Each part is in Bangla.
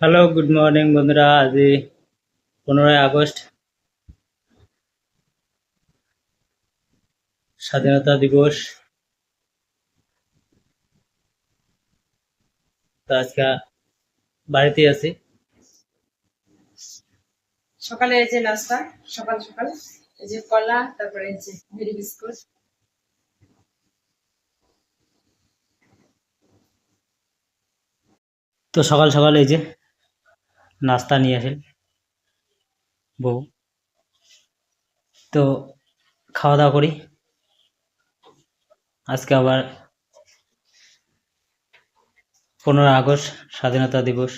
হ্যালো গুড মর্নিং বন্ধুরা আজ পনেরোই আগস্ট। স্বাধীনতা দিবস। তো আজকে বাড়িতেই আছি। সকালে এই যে নাস্তা সকাল সকাল। এই যে কলা তারপরে এই যে ভেরি বিস্কুট। তো সকাল সকাল এই যে নাস্তা নিয়ে আসেন বউ। তো খাওয়া দাওয়া করি। আজকে আবার পনেরো আগস্ট, স্বাধীনতা দিবস।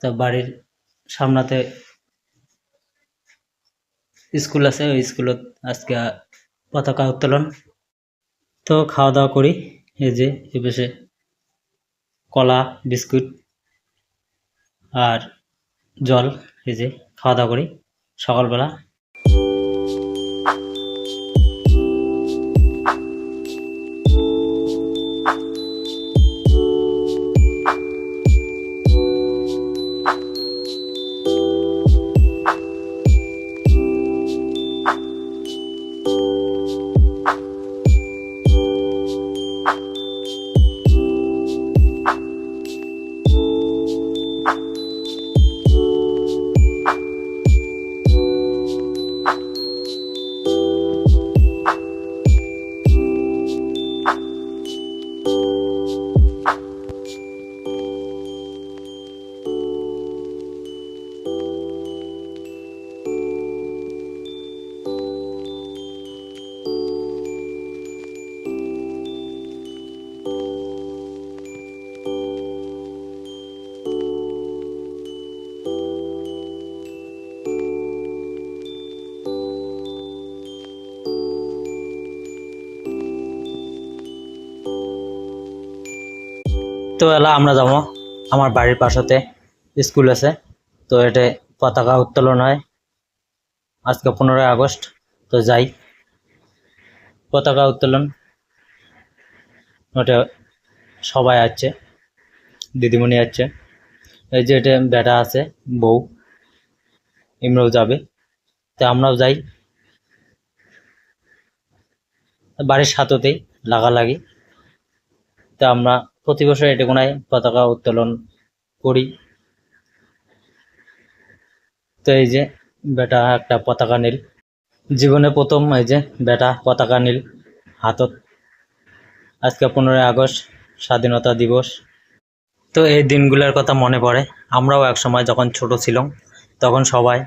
তো বাড়ির সামনাতে স্কুল আছে, ওই স্কুলত আজকে পতাকা উত্তোলন। তো খাওয়া দাওয়া করি, এই যে এ কলা, বিস্কুট আর জল এই যে খাওয়া দাওয়া করি। সকালবেলা তো এলা, আমরা যাব আমার বাড়ির পাশতে স্কুল আছে। তো এটা পতাকা উত্তোলন হয়। আজকে পনেরোই আগস্ট, তো যাই। পতাকা উত্তোলন। ওটা সবাই আছে দিদিমণি আছে এই যে এটা বেটা আছে, বউ। ইমরাও যাবে। তো আমরাও যাই। বাড়ির সাথতেই লাগালাগি। তা আমরা প্রতি বছর এটা কোনায় পতাকা উত্তোলন করি। তো এই যে, বেটা একটা পতাকা নীল। জীবনে প্রথম এই যে, বেটা পতাকা নীল হাতত। আজকে পনেরোই আগস্ট, স্বাধীনতা দিবস। তো এই দিনগুলোর কথা মনে পড়ে। আমরাও এক সময় যখন ছোট ছিলাম, তখন সবাই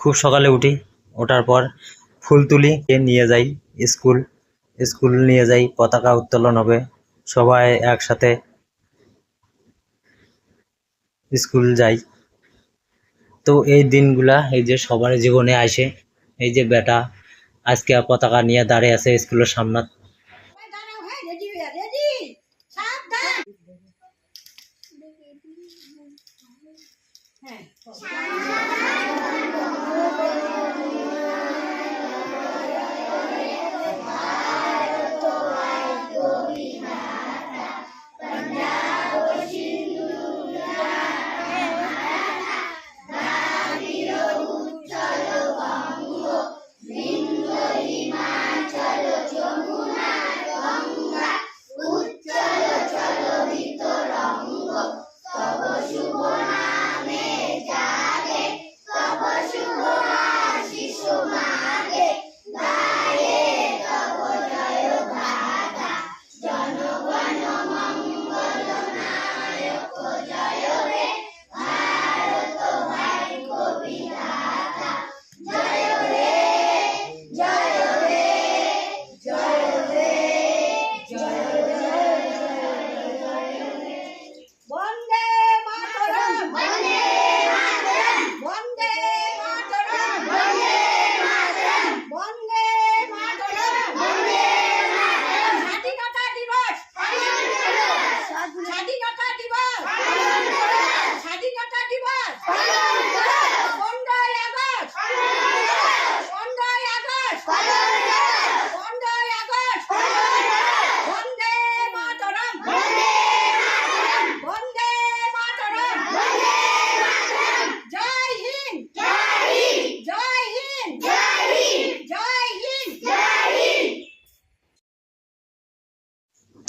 খুব সকালে উঠি, ওঠার পর ফুল তুলি নিয়ে যাই স্কুল স্কুল নিয়ে যাই, পতাকা উত্তোলন হবে। সবাই একসাথে স্কুল যাই। তো এই দিনগুলা, এই যে সবার জীবনে আসে এই যে বেটা আজকে পতাকা নিয়ে দাঁড়িয়ে আছে স্কুলের সামনে। হ্যাঁ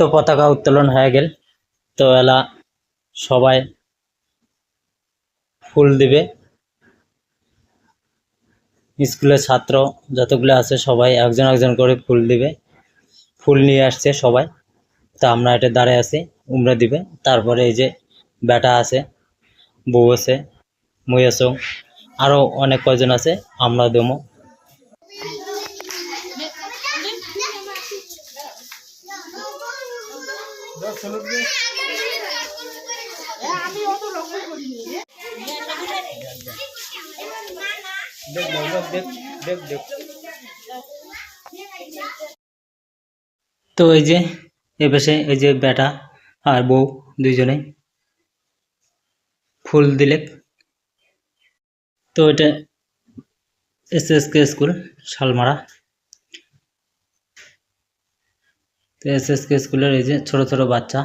তো পতাকা উত্তোলন হয়ে গেল। তো এলা সবাই ফুল দিবে। স্কুলের ছাত্র যতগুলো আছে সবাই একজন একজন করে ফুল দিবে। ফুল নিয়ে আসছে সবাই। তা আমরা এটা দাঁড়ায় আছি, উমরা দিবে। তারপরে এই যে বেটা আছে, বউ আছে, মুই আছো আরও অনেক কয়জন আছে আমরা দেবো। তো এই যে, এ পাশে এই যে বেটা আর বউ দুইজনে ফুল দিলে। তো এটা S S K school, Shalmara. তো এস এস কে স্কুলের এই যে ছোটো ছোটো বাচ্চা,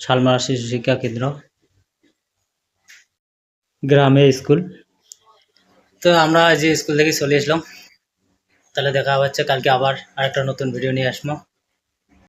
শালমারা শিশু শিক্ষা কেন্দ্র। গ্রামে স্কুল। তো আমরা যে স্কুল থেকে চলে এসলাম, তাহলে দেখা হচ্ছে, কালকে আবার আরেকটা নতুন ভিডিও নিয়ে আসব।